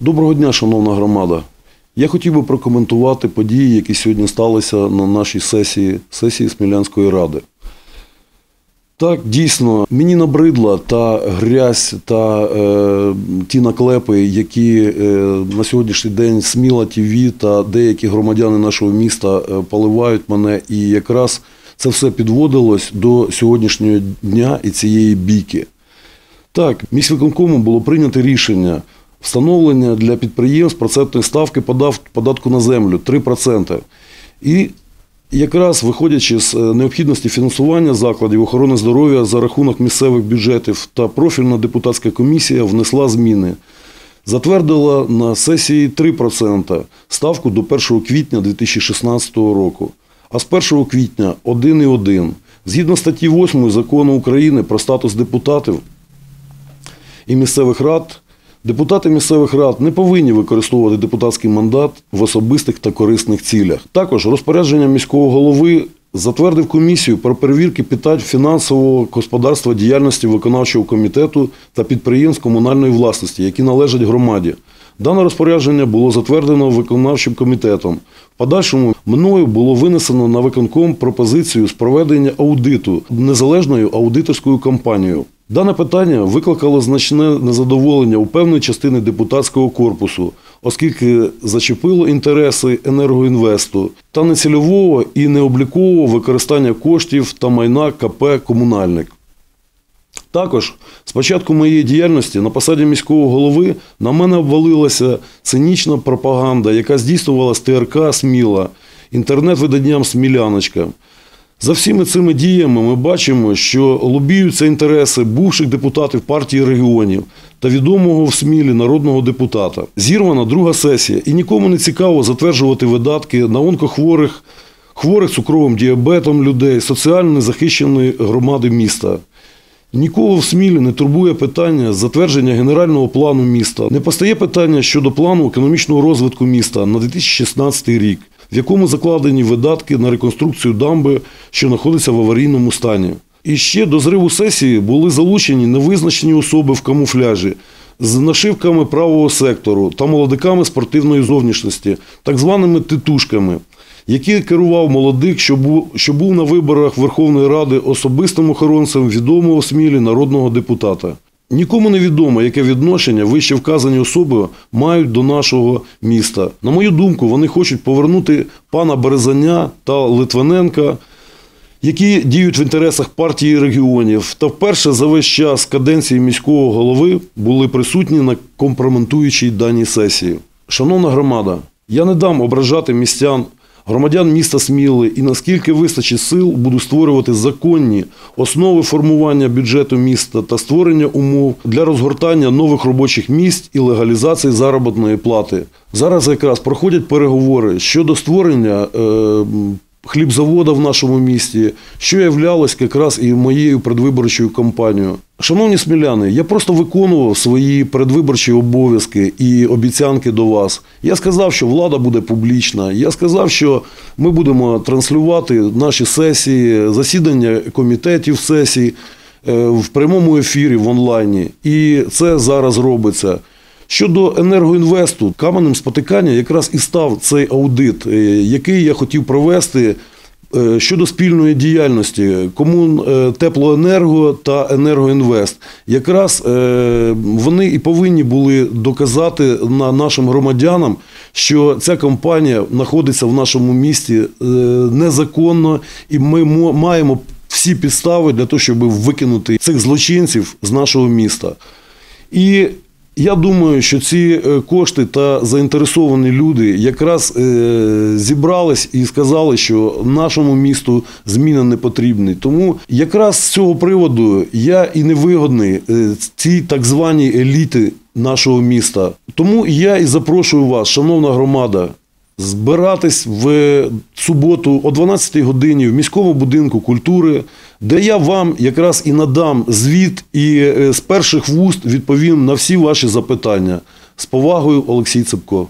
Доброго дня, шановна громада. Я хотів би прокоментувати події, які сьогодні сталися на нашій сесії, сесії Смілянської ради. Так, дійсно, мені набридла та грязь та е, ті наклепи, які е, на сьогоднішній день Сміла ТВ та деякі громадяни нашого міста е, поливають мене. І якраз це все підводилось до сьогоднішнього дня і цієї бійки. Так, міськвиконкомом було прийнято рішення встановлення для підприємств процентної ставки податку на землю 3%. І якраз виходячи з е, необхідності фінансування закладів охорони здоров'я за рахунок місцевих бюджетів та профільна депутатська комісія внесла зміни. Затвердила на сесії 3% ставку до 1 квітня 2016 року, а з 1 квітня 1,1. Згідно статті 8 закону України про статус депутатів і місцевих рад, депутати місцевих рад не повинні використовувати депутатський мандат в особистих та корисних цілях. Також розпорядження міського голови затвердив комісію про перевірки питань фінансового господарства діяльності виконавчого комітету та підприємств комунальної власності, які належать громаді. Дане розпорядження було затверджено виконавчим комітетом. В подальшому мною було винесено на виконком пропозицію з проведення аудиту незалежною аудиторською компанією. Дане питання викликало значне незадоволення у певної частини депутатського корпусу, оскільки зачепило інтереси енергоінвесту та нецільового і необлікового використання коштів та майна КП Комунальник. Також з початку моєї діяльності на посаді міського голови на мене обвалилася цинічна пропаганда, яка здійснювалася ТРК Сміла, інтернет-виданням Сміляночка. За всіми цими діями ми бачимо, що лобіються інтереси бувших депутатів партії регіонів та відомого в Смілі народного депутата. Зірвана друга сесія, і нікому не цікаво затверджувати видатки на онкохворих, хворих цукровим діабетом людей, соціально незахищеної громади міста. Нікого в Смілі не турбує питання затвердження генерального плану міста. Не постає питання щодо плану економічного розвитку міста на 2016 рік, в якому закладені видатки на реконструкцію дамби, що знаходиться в аварійному стані. І ще до зриву сесії були залучені невизначені особи в камуфляжі з нашивками правого сектору та молодиками спортивної зовнішності, так званими титушками який керував молодик, що був, що був на виборах Верховної Ради особистим охоронцем відомого в Смілі народного депутата. Нікому не відомо, яке відношення вище вказані особи мають до нашого міста. На мою думку, вони хочуть повернути пана Березаня та Литвиненка, які діють в інтересах партії регіонів, та вперше за весь час каденції міського голови були присутні на компрометуючій даній сесії. Шановна громада, я не дам ображати містян громадян міста Сміли і наскільки вистачить сил, буду створювати законні основи формування бюджету міста та створення умов для розгортання нових робочих місць і легалізації заробітної плати. Зараз якраз проходять переговори щодо створення. Е, Хлібзавода в нашому місті, що являлось якраз і моєю предвиборчою кампанією. Шановні сміляни, я просто виконував свої передвиборчі обов'язки і обіцянки до вас. Я сказав, що влада буде публічна. Я сказав, що ми будемо транслювати наші сесії, засідання комітетів сесій е, в прямому ефірі в онлайні. І це зараз робиться. Щодо енергоінвесту, каменем спотикання якраз і став цей аудит, е, який я хотів провести щодо спільної діяльності комун е, теплоенерго та енергоінвест. Якраз е, вони і повинні були доказати на нашим громадянам, що ця компанія знаходиться в нашому місті е, незаконно, і ми маємо всі підстави для того, щоб викинути цих злочинців з нашого міста. І я думаю, що ці е, кошти та заінтересовані люди якраз е, зібрались і сказали, що нашому місту зміни не потрібні. Тому якраз з цього приводу я і невигодний е, цій так званій еліти нашого міста. Тому я і запрошую вас, шановна громада, збиратись в суботу о 12 годині в міському будинку культури, де я вам якраз і надам звіт і е, з перших вуст відповім на всі ваші запитання. З повагою, Олексій Цепко.